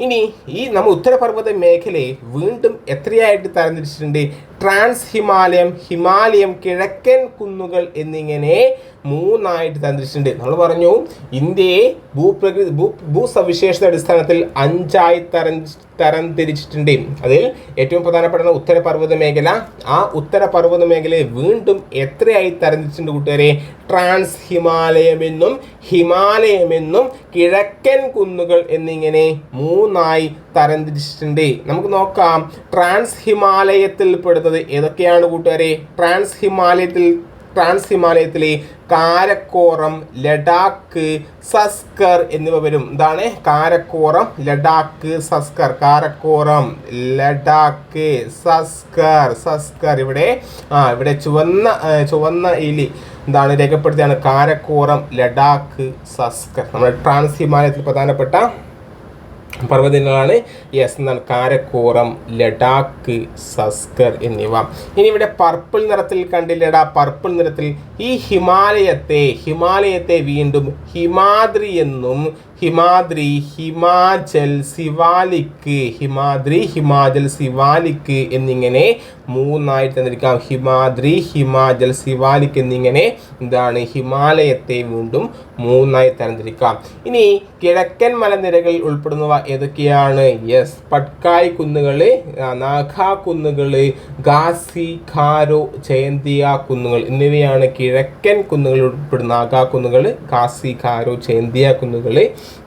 ഇനി ഈ നമ്മൾ ഉത്തരപർവത മേഖലയെ വീണ്ടും എത്രയായിട്ട് തരംതിരിച്ചിട്ടുണ്ട്? ട്രാൻസ് ഹിമാലയം ഹിമാലയം കിഴക്കൻ കുന്നുകൾ എന്നിങ്ങനെ മൂന്നായിട്ട് തന്നിട്ടുണ്ട്. നമ്മൾ പറഞ്ഞു ഇന്ത്യയെ ഭൂപ്രകൃതി ഭൂ ഭൂസവിശേഷത അടിസ്ഥാനത്തിൽ അഞ്ചായി തരം തരംതിരിച്ചിട്ടുണ്ട്. അതിൽ ഏറ്റവും പ്രധാനപ്പെട്ട ഉത്തരപർവത മേഖല ആ ഉത്തരപർവത മേഖലയെ വീണ്ടും എത്രയായി തരംതിരിച്ചിട്ടുണ്ട് കൂട്ടുകാരെ? ട്രാൻസ് ഹിമാലയമെന്നും ഹിമാലയമെന്നും കിഴക്കൻ കുന്നുകൾ എന്നിങ്ങനെ മൂന്നായി തരംതിരിച്ചിട്ടുണ്ട്. നമുക്ക് നോക്കാം ട്രാൻസ് ഹിമാലയത്തിൽ പെടുന്നത് ഏതൊക്കെയാണ് കൂട്ടുകാരെ? ട്രാൻസ് ഹിമാലയത്തിൽ ട്രാൻസ് ഹിമാലയത്തിലെ കാരക്കോറം ലഡാക്ക് സസ്കർ എന്നിവ വരും. എന്താണ്? കാരക്കോറം ലഡാക്ക് സസ്കർ. കാരക്കോറം ലഡാക്ക് സസ്കർ. സസ്കർ ഇവിടെ ആ ഇവിടെ ചുവന്ന ചുവന്ന ഇലി എന്താണ് രേഖപ്പെടുത്തിയാണ് കാരക്കോറം ലഡാക്ക് സസ്കർ. നമ്മുടെ ട്രാൻസ് ഹിമാലയത്തിൽ പ്രധാനപ്പെട്ട പർവതങ്ങളാണ്. യെസ് എന്താണ്? കാരക്കോറം ലഡാക്ക് സസ്കർ എന്നിവ. ഇനി ഇവിടെ പർപ്പിൾ നിറത്തിൽ കണ്ടില്ലടാ. പർപ്പിൾ നിറത്തിൽ ഈ ഹിമാലയത്തെ ഹിമാലയത്തെ വീണ്ടും ഹിമാദ്രി എന്നും ഹിമാദ്രി ഹിമാചൽ സിവാലിക്ക് ഹിമാദ്രി ഹിമാചൽ സിവാലിക്ക് എന്നിങ്ങനെ മൂന്നായി തന്നിരിക്കാം. ഹിമാദ്രി ഹിമാചൽ സിവാലിക്ക് എന്നിങ്ങനെ എന്താണ്? ഹിമാലയത്തെ വീണ്ടും മൂന്നായി തരംതിരിക്കാം. ഇനി കിഴക്കൻ മലനിരകളിൽ ഉൾപ്പെടുന്നവ ഏതൊക്കെയാണ്? യെസ് പട്കായ് കുന്നുകൾ നാഗ കുന്നുകൾ ഗാസി ഖാരോ ജയന്തിയ കുന്നുകൾ എന്നിവയാണ് കിഴക്കൻ കുന്നുകളിൽ ഉൾപ്പെടുന്ന നാഗ കുന്നുകൾ ഗാസി ഖാരോ ജയന്തിയ കുന്നുകൾ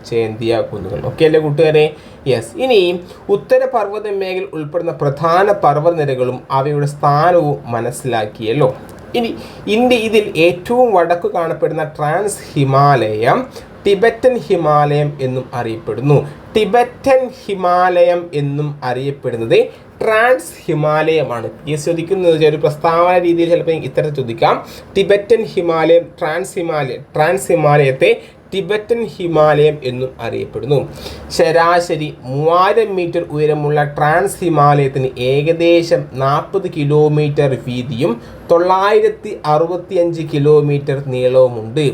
ജയന്തിയ കുന്നുകൾ. ഓക്കെ അല്ലേ കൂട്ടുകാരെ? യെസ് ഇനി ഉത്തര പർവത മേഖല ഉൾപ്പെടുന്ന പ്രധാന പർവതനിരകളും അവയുടെ സ്ഥാനവും മനസ്സിലാക്കിയല്ലോ. ഇനി ഇന്ത്യ ഇതിൽ ഏറ്റവും വടക്ക് കാണപ്പെടുന്ന ട്രാൻസ് ഹിമാലയം ടിബറ്റൻ ഹിമാലയം എന്നും അറിയപ്പെടുന്നു. ടിബറ്റൻ ഹിമാലയം എന്നും അറിയപ്പെടുന്നത് ട്രാൻസ് ഹിമാലയമാണ്. ഈ ചോദിക്കുന്നത് ഒരു പ്രസ്താവന രീതിയിൽ ചിലപ്പോൾ ഇത്തരത്തിൽ ചോദിക്കാം. Tibetan Himalaya trans Himalaya trans ഹിമാലയത്തെ Tibetan Himalaya എന്നും അറിയപ്പെടുന്നു. ശരാശരി മൂവായിരം മീറ്റർ ഉയരമുള്ള ട്രാൻസ് ഹിമാലയത്തിന് ഏകദേശം നാൽപ്പത് കിലോമീറ്റർ വീതിയും തൊള്ളായിരത്തി അറുപത്തിയഞ്ച് കിലോമീറ്റർ നീളവുമുണ്ട്.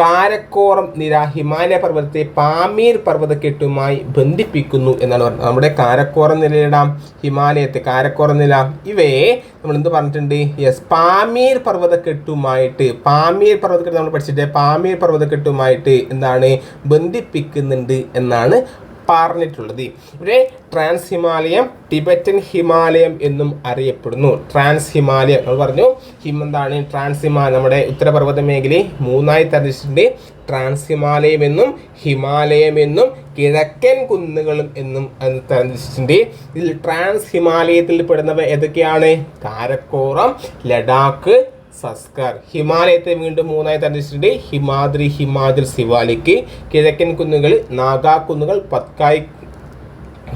കാരക്കോറം നിര ഹിമാലയ പർവതത്തെ പാമീർ പർവതക്കെട്ടുമായി ബന്ധിപ്പിക്കുന്നു എന്നാണ് പറഞ്ഞത്. നമ്മുടെ കാരക്കോറം നിലയുടെ ഹിമാലയത്തെ കാരക്കോറം നില. ഇവയെ നമ്മൾ എന്ത് പറഞ്ഞിട്ടുണ്ട്? യെസ് പാമീർ പർവതക്കെട്ടുമായിട്ട് പാമീർ പർവതക്കെട്ട് നമ്മൾ പഠിച്ചിട്ട് പാമീർ പർവതക്കെട്ടുമായിട്ട് എന്താണ് ബന്ധിപ്പിക്കുന്നുണ്ട് എന്നാണ് പറഞ്ഞിട്ടുള്ളത്. ഇവിടെ ട്രാൻസ് ഹിമാലയം ടിബറ്റൻ ഹിമാലയം എന്നും അറിയപ്പെടുന്നു. ട്രാൻസ് ഹിമാലയം നമ്മൾ പറഞ്ഞു. ഹിം എന്താണ്? ട്രാൻസ് ഹിമാലയം നമ്മുടെ ഉത്തരപർവത മേഖലയെ മൂന്നായി തരച്ചിട്ടുണ്ട് ട്രാൻസ് ഹിമാലയം എന്നും ഹിമാലയം എന്നും കിഴക്കൻ കുന്നുകളും എന്നും തരച്ചിട്ടുണ്ട് ഇതിൽ ട്രാൻസ് ഹിമാലയത്തിൽ പെടുന്നവ ഏതൊക്കെയാണ്? കാരക്കോറം ലഡാക്ക് സസ്കർ. ഹിമാലയത്തെ വീണ്ടും മൂന്നായി തരംതിരിച്ചിട്ടുണ്ട്. ഹിമാദ്രി ഹിമാചൽ സിവാലിക്ക് കിഴക്കൻ കുന്നുകൾ നാഗാ കുന്നുകൾ പത്കായ്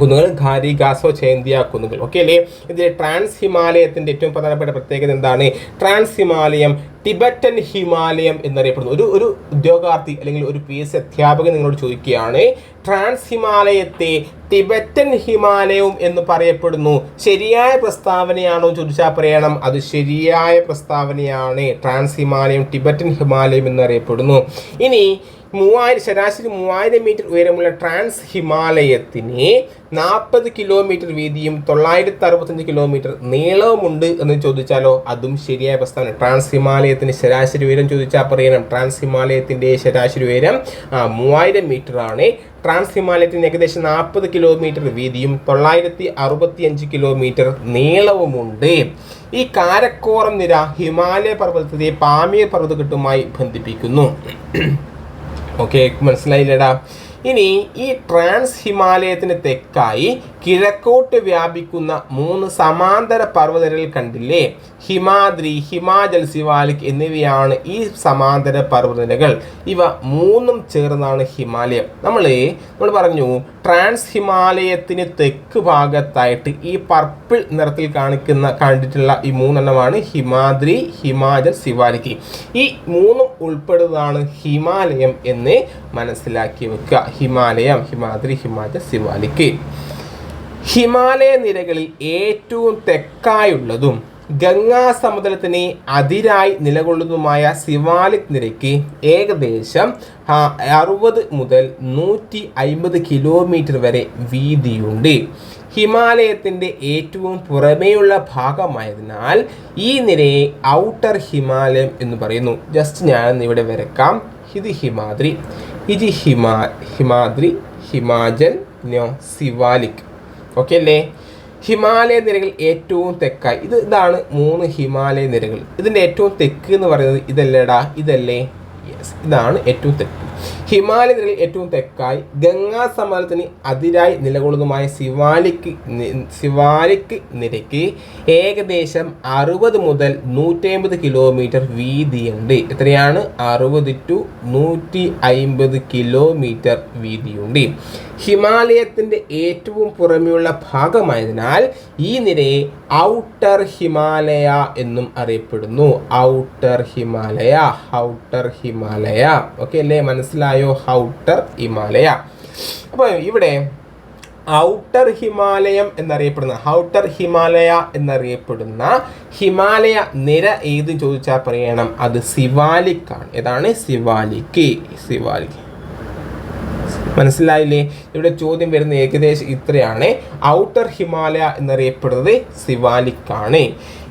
കുന്നുകൾ ഖാരി ഗാസോ ചേന്തിയ കുന്നുകൾ. ഓക്കെ അല്ലേ? ഇതിൽ ട്രാൻസ് ഹിമാലയത്തിന്റെ ഏറ്റവും പ്രധാനപ്പെട്ട പ്രത്യേകത എന്താണ്? ട്രാൻസ് ഹിമാലയം ടിബറ്റൻ ഹിമാലയം എന്നറിയപ്പെടുന്നു. ഒരു ഒരു ഉദ്യോഗാർത്ഥി അല്ലെങ്കിൽ ഒരു പി എസ് അധ്യാപകൻ നിങ്ങളോട് ചോദിക്കുകയാണ് ട്രാൻസ് ഹിമാലയത്തെ ടിബറ്റൻ ഹിമാലയവും എന്ന് പറയപ്പെടുന്നു. ശരിയായ പ്രസ്താവനയാണോ? ചോദിച്ചാൽ പറയണം അത് ശരിയായ പ്രസ്താവനയാണ്. ട്രാൻസ് ഹിമാലയം ടിബറ്റൻ ഹിമാലയം എന്നറിയപ്പെടുന്നു ഇനി മൂവായിരം ശരാശരി മൂവായിരം മീറ്റർ ഉയരമുള്ള ട്രാൻസ് ഹിമാലയത്തിന് നാൽപ്പത് കിലോമീറ്റർ വീതിയും തൊള്ളായിരത്തി അറുപത്തഞ്ച് കിലോമീറ്റർ നീളവുമുണ്ട് എന്ന് ചോദിച്ചാലോ? അതും ശരിയായ പ്രസ്താവന ട്രാൻസ് ഹിമാലയത്തിന് ശരാശരി ഉയരം ചോദിച്ചാൽ പറയണം ട്രാൻസ് ഹിമാലയത്തിന്റെ ശരാശരി ഉയരം മൂവായിരം മീറ്റർ ആണ്. ട്രാൻസ് ഹിമാലയത്തിന് ഏകദേശം നാൽപ്പത് കിലോമീറ്റർ വീതിയും തൊള്ളായിരത്തി അറുപത്തി അഞ്ച് കിലോമീറ്റർ നീളവുമുണ്ട്. ഈ കാരക്കോറം നിര ഹിമാലയ പർവതത്തെ പാമീർ പർവതക്കെട്ടുമായി ബന്ധിപ്പിക്കുന്നു. ഓക്കെ മനസ്സിലായില്ലടാ? ഇനി ഈ ട്രാൻസ് ഹിമാലയത്തിന് തെക്കായി കിഴക്കോട്ട് വ്യാപിക്കുന്ന മൂന്ന് സമാന്തര പർവതനിരകൾ കണ്ടില്ലേ? ഹിമാദ്രി ഹിമാചൽ സിവാലിക് എന്നിവയാണ് ഈ സമാന്തര പർവതനിരകൾ ഇവ മൂന്നും ചേർന്നാണ് ഹിമാലയം. നമ്മൾ നമ്മൾ പറഞ്ഞു ട്രാൻസ് ഹിമാലയത്തിന് തെക്ക് ഭാഗത്തായിട്ട് ഈ പർപ്പിൾ നിറത്തിൽ കാണിക്കുന്ന കണ്ടിട്ടുള്ള ഈ മൂന്നെണ്ണമാണ് ഹിമാദ്രി ഹിമാചൽ സിവാലിക് ഈ മൂന്നും ഉൾപ്പെടുന്നതാണ് ഹിമാലയം എന്ന് മനസ്സിലാക്കി വെക്കുക. ഹിമാലയം ഹിമാദ്രി ഹിമാചൽ സിവാലിക് ഹിമാലയ നിരകളിൽ ഏറ്റവും തെക്കായുള്ളതും ഗംഗാ സമുദ്രത്തിന് അതിരായി നിലകൊള്ളുന്നതുമായ സിവാലിക് നിരയ്ക്ക് ഏകദേശം അറുപത് മുതൽ നൂറ്റി അയിമ്പത് കിലോമീറ്റർ വരെ വീതിയുണ്ട്. ഹിമാലയത്തിന്റെ ഏറ്റവും പുറമേയുള്ള ഭാഗമായതിനാൽ ഈ നിരയെ ഔട്ടർ ഹിമാലയം എന്ന് പറയുന്നു. ജസ്റ്റ് ഞാൻ ഇവിടെ വരക്കാം. ഇത് ഹിമാദ്രി ഇത് ഹിമാ ഹിമാദ്രി ഹിമാചൽ സിവാലിക്. ഓക്കെ അല്ലേ? ഹിമാലയ നിരകൾ ഏറ്റവും തെക്കായി. ഇത് ഇതാണ് മൂന്ന് ഹിമാലയ നിരകൾ. ഇതിന്റെ ഏറ്റവും തെക്ക് എന്ന് പറയുന്നത് ഇതല്ലേടാ? ഇതല്ലേ? യെസ് ഇതാണ് ഏറ്റവും തെക്ക്. ഹിമാലയ നിരകൾ ഏറ്റവും തെക്കായി. ഗംഗാ സമതലത്തിന് അതിരായി നിലകൊള്ളുന്നതുമായ ശിവാലിക്ക് ശിവാലിക്ക് നിരക്ക് ഏകദേശം അറുപത് മുതൽ നൂറ്റി അമ്പത് കിലോമീറ്റർ വീതിയുണ്ട്. എത്രയാണ്? അറുപത് ടു നൂറ്റി അയിമ്പത് കിലോമീറ്റർ വീതിയുണ്ട്. ഹിമാലയത്തിന്റെ ഏറ്റവും പുറമെയുള്ള ഭാഗമായതിനാൽ ഈ നിരയെ ഔട്ടർ ഹിമാലയ എന്നും അറിയപ്പെടുന്നു. Outer Himalaya outer Himalaya. Okay അല്ലേ? മനസ്സിലായോ? ഔട്ടർ ഹിമാലയ. അപ്പോൾ ഇവിടെ ഔട്ടർ ഹിമാലയം എന്നറിയപ്പെടുന്ന ഔട്ടർ ഹിമാലയ എന്നറിയപ്പെടുന്ന ഹിമാലയ നിര ഏത് ചോദിച്ചാൽ പറയണം? അത് സിവാലിക്കാണ് ഏതാണ്? സിവാലിക്ക് സിവാലിക് മനസ്സിലായില്ലേ? ഇവിടെ ചോദ്യം വരുന്ന ഏകദേശം ഇത്രയാണ്. ഔട്ടർ ഹിമാലയ എന്നറിയപ്പെടുന്നത് സിവാലിക്കാണ്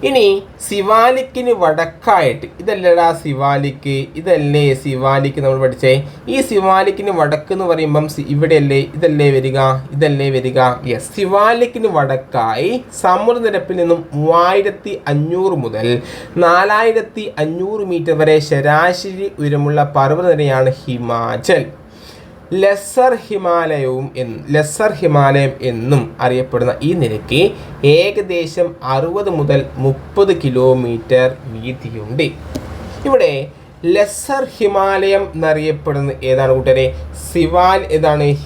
ഇനി സിവാലിക്കിന് വടക്കായിട്ട് ഇതല്ലടാ സിവാലിക്ക് ഇതല്ലേ സിവാലിക്ക് നമ്മൾ പഠിച്ചേ? ഈ സിവാലിക്കിന് വടക്ക് എന്ന് പറയുമ്പം ഇവിടെയല്ലേ ഇതല്ലേ വരിക ഇതല്ലേ വരിക. യെസ് സിവാലിക്കിന് വടക്കായി സമുദ്രനിരപ്പിൽ നിന്നും മൂവായിരത്തി അഞ്ഞൂറ് മുതൽ നാലായിരത്തി അഞ്ഞൂറ് മീറ്റർ വരെ ശരാശരി ഉയരമുള്ള പർവതനിരയാണ് ഹിമാചൽ. ലെസർ ഹിമാലയവും എന്ന് ലെസ്സർ ഹിമാലയം എന്നും അറിയപ്പെടുന്ന ഈ നിരക്ക് ഏകദേശം അറുപത് മുതൽ മുപ്പത് കിലോമീറ്റർ വീതിയുണ്ട്. ഇവിടെ ലെസ്സർ ഹിമാലയം എന്നറിയപ്പെടുന്ന ഏതാണ് കൂട്ടരെ? സിവാൽ ഏതാണ്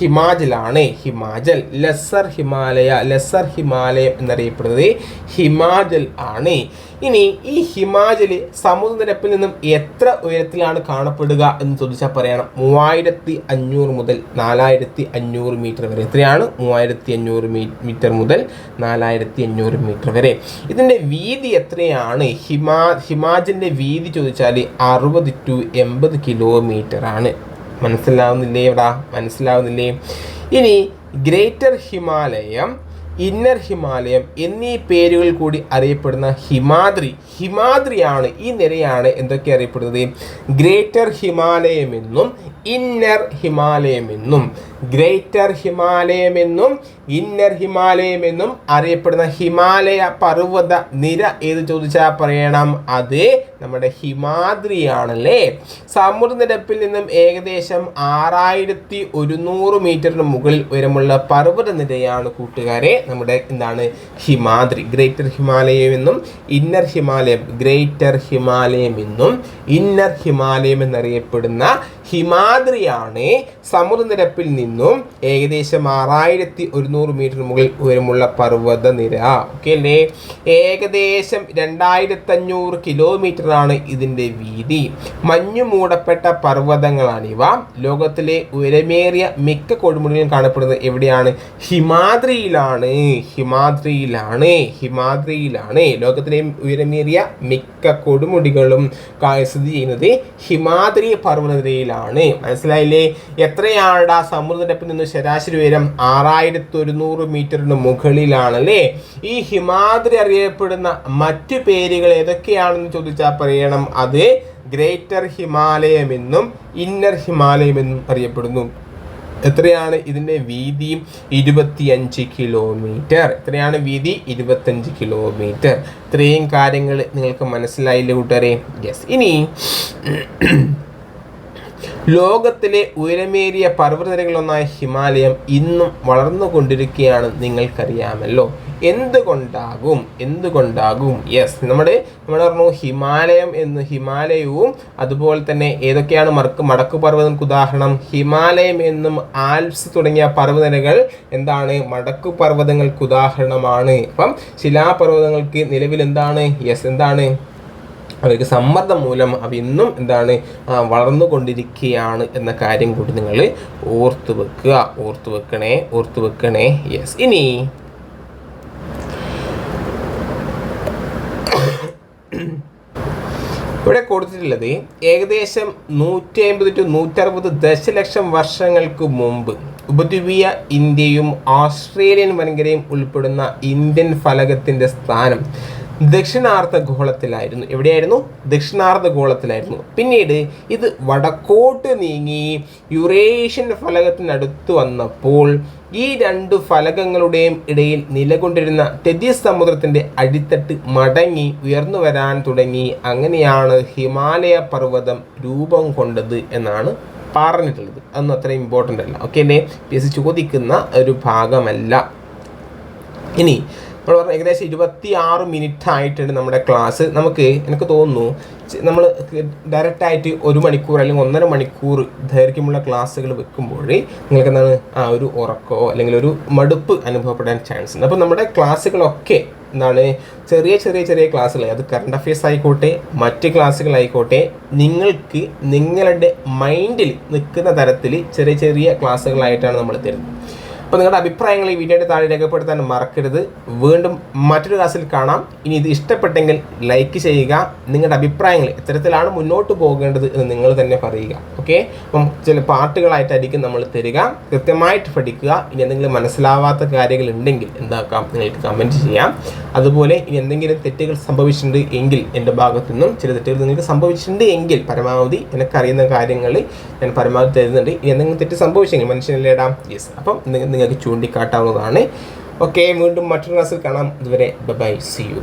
ഹിമാചലാണ്. ഹിമാചൽ ലെസർ ഹിമാലയ ലെസർ ഹിമാലയം എന്നറിയപ്പെടുന്നത് ഹിമാചൽ ആണ്. ഇനി ഈ ഹിമാചൽ സമുദ്രനിരപ്പിൽ നിന്നും എത്ര ഉയരത്തിലാണ് കാണപ്പെടുക എന്ന് ചോദിച്ചാൽ പറയണം. മൂവായിരത്തി അഞ്ഞൂറ് മുതൽ നാലായിരത്തി അഞ്ഞൂറ് മീറ്റർ വരെ. എത്രയാണ്? മൂവായിരത്തി അഞ്ഞൂറ് മീറ്റർ മുതൽ നാലായിരത്തി അഞ്ഞൂറ് മീറ്റർ വരെ. ഇതിന്റെ വീതി എത്രയാണ്? ഹിമാ ഹിമാചലിന്റെ വീതി ചോദിച്ചാൽ അറുപത് ടു എൺപത് കിലോമീറ്റർ ആണ്. മനസ്സിലാവുന്നില്ലേ എടാ മനസ്സിലാവുന്നില്ലേ? ഇനി ഗ്രേറ്റർ ഹിമാലയം ഇന്നർ ഹിമാലയം എന്നീ പേരുകൾ കൂടി അറിയപ്പെടുന്ന ഹിമാദ്രി. ഹിമാദ്രിയാണ് ഈ നിരയാണ് എന്തൊക്കെ അറിയപ്പെടുന്നത്? ഗ്രേറ്റർ ഹിമാലയം എന്നും ഇന്നർ ഹിമാലയം എന്നും ഗ്രേറ്റർ ഹിമാലയം എന്നും ഇന്നർ ഹിമാലയം എന്നും അറിയപ്പെടുന്ന ഹിമാലയ പർവത നിര ഏത് ചോദിച്ചാൽ പറയണം? അത് നമ്മുടെ ഹിമാദ്രിയാണല്ലേ? സമുദ്രനിരപ്പിൽ നിന്നും ഏകദേശം ആറായിരത്തി ഒരുന്നൂറ് മീറ്ററിന് മുകളിൽ ഉയരമുള്ള പർവത നിരയാണ് കൂട്ടുകാരെ നമ്മുടെ എന്താണ് ഹിമാദ്രി. ഗ്രേറ്റർ ഹിമാലയം എന്നും ഇന്നർ ഹിമാലയം ഗ്രേറ്റർ ഹിമാലയം എന്നും ഇന്നർ ഹിമാലയം എന്നറിയപ്പെടുന്ന ഹിമാദ്രിയാണ് സമുദ്രനിരപ്പിൽ നിന്നും ഏകദേശം ആറായിരത്തി ഒരുന്നൂറ് മീറ്റർ മുകളിൽ ഉയരമുള്ള പർവത നിര ഓക്കെ അല്ലേ? ഏകദേശം രണ്ടായിരത്തി അഞ്ഞൂറ് കിലോമീറ്ററാണ് ഇതിന്റെ വീതി. മഞ്ഞു മൂടപ്പെട്ട പർവതങ്ങളാണിവ. ലോകത്തിലെ ഉയരമേറിയ മിക്ക കൊടുമുടികളും കാണപ്പെടുന്നത് എവിടെയാണ്? ഹിമാദ്രിയിലാണ്. ഹിമാദ്രിയിലാണ്. ഹിമാദ്രിയിലാണ്. ലോകത്തിലെ ഉയരമേറിയ മിക്ക കൊടുമുടികളും സ്ഥിതി ചെയ്യുന്നത് ഹിമാദ്രി പർവതനിരയിലാണ്. മനസ്സിലായില്ലേ? എത്രയാണ് ആ സമുദ്രനിരപ്പിൽ നിന്ന് ശരാശരി ഉയരം? ആറായിരത്തി ഒരുന്നൂറ് മീറ്ററിന് മുകളിലാണ് അല്ലേ ഈ ഹിമാദ്രി അറിയപ്പെടുന്ന മറ്റു പേരുകൾ ഏതൊക്കെയാണെന്ന് ചോദിച്ചാൽ പറയണം. അത് ഗ്രേറ്റർ ഹിമാലയം എന്നും ഇന്നർ ഹിമാലയം എന്നും അറിയപ്പെടുന്നു. എത്രയാണ് ഇതിന്റെ വീതി? ഇരുപത്തിയഞ്ച് കിലോമീറ്റർ. എത്രയാണ് വീതി? ഇരുപത്തഞ്ച് കിലോമീറ്റർ. ഇത്രയും കാര്യങ്ങൾ നിങ്ങൾക്ക് മനസ്സിലായില്ലേ കൂട്ടുകാരെ? യെസ് ഇനി ലോകത്തിലെ ഉയരമേറിയ പർവതനിരകളൊന്നായ ഹിമാലയം ഇന്നും വളർന്നുകൊണ്ടിരിക്കുകയാണ് നിങ്ങൾക്കറിയാമല്ലോ. എന്തുകൊണ്ടാകും? എന്തുകൊണ്ടാകും? യെസ് നമ്മുടെ നമ്മൾ പറഞ്ഞു ഹിമാലയം എന്ന് ഹിമാലയവും അതുപോലെ തന്നെ ഏതൊക്കെയാണ് മടക്ക് മടക്കു പർവതങ്ങൾക്ക് ഉദാഹരണം? ഹിമാലയം എന്നും ആൽപ്സ് തുടങ്ങിയ പർവതനിരകൾ എന്താണ്? മടക്കു പർവതങ്ങൾക്ക് ഉദാഹരണമാണ്. അപ്പം ശിലാപർവതങ്ങൾക്ക് നിലവിൽ എന്താണ്? യെസ് എന്താണ്? അവർക്ക് സമ്മർദ്ദം മൂലം അവ ഇന്നും എന്താണ് വളർന്നുകൊണ്ടിരിക്കുകയാണ് എന്ന കാര്യം കൂടി നിങ്ങൾ ഓർത്തു വെക്കുക. ഓർത്തു വെക്കണേ ഓർത്തു വെക്കണേ. യെസ് ഇനി ഇവിടെ കൊടുത്തിട്ടുള്ളത് ഏകദേശം നൂറ്റി അമ്പത് ടു നൂറ്ററുപത് ദശലക്ഷം വർഷങ്ങൾക്ക് മുമ്പ് ഉപദ്വീപീയ ഇന്ത്യയും ഓസ്ട്രേലിയൻ വൻകരയും ഉൾപ്പെടുന്ന ഇന്ത്യൻ ഫലകത്തിന്റെ സ്ഥാനം ദക്ഷിണാർദ്ധ ഗോളത്തിലായിരുന്നു എവിടെയായിരുന്നു? ദക്ഷിണാർദ്ധ ഗോളത്തിലായിരുന്നു പിന്നീട് ഇത് വടക്കോട്ട് നീങ്ങി യുറേഷ്യൻ ഫലകത്തിനടുത്ത് വന്നപ്പോൾ ഈ രണ്ട് ഫലകങ്ങളുടെയും ഇടയിൽ നിലകൊണ്ടിരുന്ന തെതി സമുദ്രത്തിന്റെ അടിത്തട്ട് മടങ്ങി ഉയർന്നു വരാൻ തുടങ്ങി. അങ്ങനെയാണ് ഹിമാലയ പർവതം രൂപം കൊണ്ടത് എന്നാണ് പറഞ്ഞിട്ടുള്ളത്. അതൊന്നും അത്ര ഇമ്പോർട്ടന്റ് അല്ല. ഓക്കെ അല്ലേ പി എസ് ചോദിക്കുന്ന ഒരു ഭാഗമല്ല. ഇനി നമ്മൾ പറഞ്ഞാൽ ഏകദേശം ഇരുപത്തി ആറ് മിനിറ്റ് ആയിട്ടുണ്ട് നമ്മുടെ ക്ലാസ് നമുക്ക് എനിക്ക് തോന്നുന്നു നമ്മൾ ഡയറക്റ്റ് ആയിട്ട് ഒരു മണിക്കൂർ അല്ലെങ്കിൽ ഒന്നര മണിക്കൂർ ദൈർഘ്യമുള്ള ക്ലാസ്സുകൾ വെക്കുമ്പോൾ നിങ്ങൾക്ക് എന്താണ് ആ ഒരു ഉറക്കോ അല്ലെങ്കിൽ ഒരു മടുപ്പ് അനുഭവപ്പെടാൻ ചാൻസ് ഉണ്ട്. അപ്പോൾ നമ്മുടെ ക്ലാസ്സുകളൊക്കെ എന്താണ് ചെറിയ ചെറിയ ചെറിയ ക്ലാസ്സുകൾ അത് കറണ്ട് അഫയേഴ്സ് ആയിക്കോട്ടെ മറ്റ് ക്ലാസ്സുകളായിക്കോട്ടെ നിങ്ങൾക്ക് നിങ്ങളുടെ മൈൻഡിൽ നിൽക്കുന്ന തരത്തിൽ ചെറിയ ചെറിയ ക്ലാസ്സുകളായിട്ടാണ് നമ്മൾ തരുന്നത് അപ്പോൾ നിങ്ങളുടെ അഭിപ്രായങ്ങൾ ഈ വീഡിയോയുടെ താഴെ രേഖപ്പെടുത്താൻ മറക്കരുത്. വീണ്ടും മറ്റൊരു ക്ലാസ്സിൽ കാണാം. ഇനി ഇത് ഇഷ്ടപ്പെട്ടെങ്കിൽ ലൈക്ക് ചെയ്യുക. നിങ്ങളുടെ അഭിപ്രായങ്ങൾ എത്തരത്തിലാണ് മുന്നോട്ട് പോകേണ്ടത് എന്ന് നിങ്ങൾ തന്നെ പറയുക. ഓക്കെ അപ്പം ചില പാട്ടുകളായിട്ടായിരിക്കും നമ്മൾ തരിക. കൃത്യമായിട്ട് പഠിക്കുക. ഇനി എന്തെങ്കിലും മനസ്സിലാവാത്ത കാര്യങ്ങൾ ഉണ്ടെങ്കിൽ എന്താക്കാം? നിങ്ങൾക്ക് കമന്റ് ചെയ്യാം. അതുപോലെ ഇനി എന്തെങ്കിലും തെറ്റുകൾ സംഭവിച്ചിട്ടുണ്ട് എങ്കിൽ എന്റെ ഭാഗത്തു നിന്നും ചില തെറ്റുകൾ നിങ്ങൾക്ക് സംഭവിച്ചിട്ടുണ്ട് എങ്കിൽ പരമാവധി എനിക്കറിയുന്ന കാര്യങ്ങൾ ഞാൻ പരമാവധി തരുന്നുണ്ട്. ഇനി എന്തെങ്കിലും തെറ്റ് സംഭവിച്ചെങ്കിൽ മനുഷ്യനല്ലേടാം യെസ് അപ്പം നിങ്ങൾക്ക് ചൂണ്ടിക്കാട്ടാവുന്നതാണ്. ഓക്കെ വീണ്ടും മറ്റൊരു ക്ലാസ്സിൽ കാണാം. ഇതുവരെ ബൈ സി യു